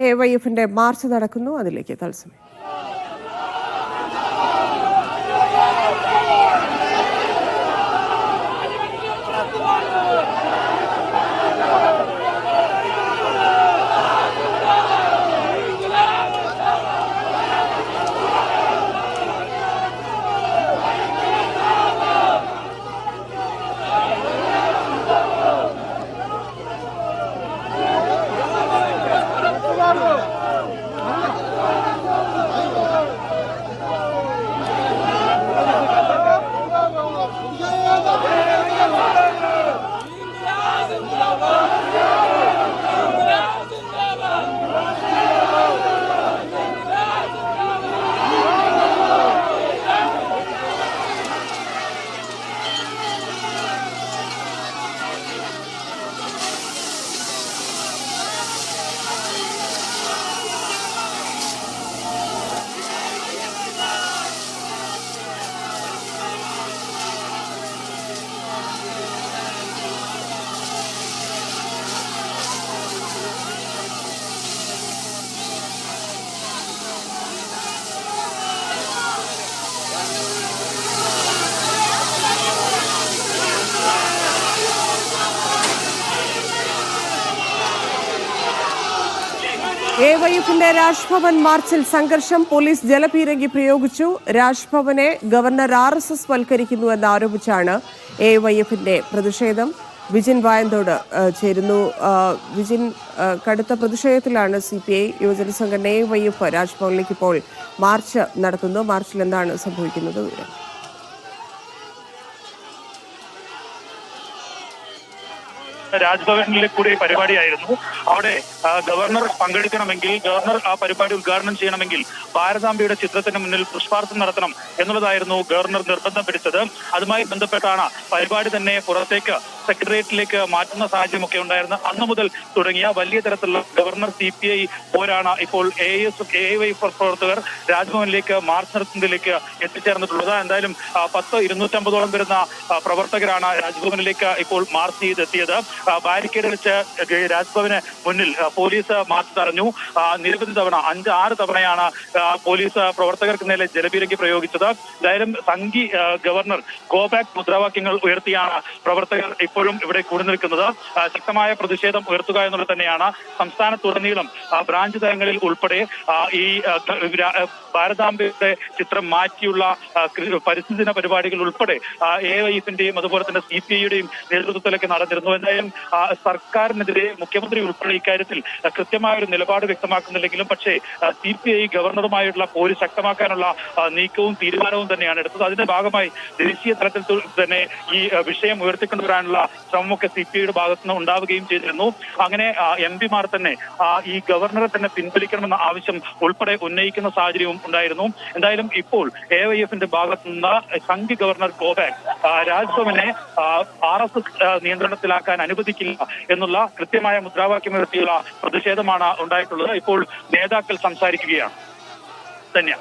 A Y എഫിന്റെ March നടക്കുന്നു. അതിലേക്ക് തത്സമയം. എ വൈ രാജ്ഭവൻ മാർച്ചിൽ സംഘർഷം പോലീസ് ജലപീരങ്കി പ്രയോഗിച്ചു. രാജ്ഭവനെ ഗവർണർ ആർ എസ് എസ് വൽക്കരിക്കുന്നു എന്നാരോപിച്ചാണ് എ വൈ പ്രതിഷേധം. വിജിൻ വായന്തോട് ചേരുന്നു. വിജിൻ കടുത്ത പ്രതിഷേധത്തിലാണ് സി പി ഐ യുവജന സംഘടന എ വൈ എഫ് രാജ്ഭവനിലേക്ക് ഇപ്പോൾ മാർച്ച് നടത്തുന്നു. മാർച്ചിൽ എന്താണ് സംഭവിക്കുന്നത്? വിവരം. രാജ്ഭവനിലെ കൂടി പരിപാടിയായിരുന്നു. അവിടെ ഗവർണർ പങ്കെടുക്കണമെങ്കിൽ ഗവർണർ ആ പരിപാടി ഉദ്ഘാടനം ചെയ്യണമെങ്കിൽ ഭാരതാംബയുടെ ചിത്രത്തിന് മുന്നിൽ പുഷ്പാർത്ഥം നടത്തണം എന്നുള്ളതായിരുന്നു ഗവർണർ നിർബന്ധം പിടിച്ചത്. അതുമായി ബന്ധപ്പെട്ടാണ് പരിപാടി തന്നെ പുറത്തേക്ക് സെക്രട്ടേറിയറ്റിലേക്ക് മാറ്റുന്ന സാഹചര്യമൊക്കെ ഉണ്ടായിരുന്നു. അന്നു മുതൽ തുടങ്ങിയ വലിയ തരത്തിലുള്ള ഗവർണർ സി പി ഐ പോരാണ് ഇപ്പോൾ എ എസ് എ വൈ പ്രവർത്തകർ രാജ്ഭവനിലേക്ക് മാർച്ച് നടത്തുന്നതിലേക്ക് എത്തിച്ചേർന്നിട്ടുള്ളത്. എന്തായാലും പത്ത് ഇരുന്നൂറ്റമ്പതോളം വരുന്ന പ്രവർത്തകരാണ് രാജ്ഭവനിലേക്ക് ഇപ്പോൾ മാർച്ച് ചെയ്തെത്തിയത്. ബാരിക്കേഡ് വെച്ച് രാജ്ഭവന് മുന്നിൽ പോലീസ് മാർച്ച് തടഞ്ഞു. നിരവധി തവണ അഞ്ച് ആറ് തവണയാണ് പോലീസ് പ്രവർത്തകർക്ക് നേരെ ജലപീരങ്കി പ്രയോഗിച്ചത്. എന്തായാലും സംഘി ഗവർണർ ഗോ ബാക്ക് മുദ്രാവാക്യങ്ങൾ ഉയർത്തിയാണ് പ്രവർത്തകർ ഇപ്പോഴും ഇവിടെ കൂടി നിൽക്കുന്നത്. ശക്തമായ പ്രതിഷേധം ഉയർത്തുക എന്നുള്ളത് തന്നെയാണ് സംസ്ഥാനത്തുടനീളം ബ്രാഞ്ച് തലങ്ങളിൽ ഉൾപ്പെടെ ഈ ഭാരതാംബയുടെ ചിത്രം മാറ്റിയുള്ള പരിസ്ഥിതി പരിപാടികൾ ഉൾപ്പെടെ എ ഐഎഫിന്റെയും അതുപോലെ തന്നെ സി പി ഐയുടെയും നേതൃത്വത്തിലൊക്കെ നടന്നിരുന്നു. എന്തായാലും സർക്കാരിനെതിരെ മുഖ്യമന്ത്രി ഉൾപ്പെടെ ഇക്കാര്യത്തിൽ കൃത്യമായ ഒരു നിലപാട് വ്യക്തമാക്കുന്നില്ലെങ്കിലും പക്ഷേ സി പി ഐ ഗവർണറുമായുള്ള പോര് ശക്തമാക്കാനുള്ള നീക്കവും തീരുമാനവും തന്നെയാണ് എടുത്തത്. അതിന്റെ ഭാഗമായി ദേശീയ തലത്തിൽ തന്നെ ഈ വിഷയം ഉയർത്തിക്കൊണ്ടുവരാനുള്ള ശ്രമമൊക്കെ സി പി ഐയുടെ ഭാഗത്തു നിന്ന് ഉണ്ടാവുകയും ചെയ്തിരുന്നു. അങ്ങനെ എം പിമാർ തന്നെ ഈ ഗവർണറെ തന്നെ പിൻവലിക്കണമെന്ന ആവശ്യം ഉൾപ്പെടെ ഉന്നയിക്കുന്ന സാഹചര്യവും ഉണ്ടായിരുന്നു. എന്തായാലും ഇപ്പോൾ എ വൈ എഫിന്റെ ഭാഗത്തു നിന്ന് സംഘ് ഗവർണർ കോബാക് രാജ്ഭവനെ ആർ എസ് എസ് നിയന്ത്രണത്തിലാക്കാൻ അനുവദിക്കില്ല എന്നുള്ള കൃത്യമായ മുദ്രാവാക്യമുയർത്തിയുള്ള പ്രതിഷേധമാണ് ഉണ്ടായിട്ടുള്ളത്. ഇപ്പോൾ നേതാക്കൾ സംസാരിക്കുകയാണ്. ധന്യ.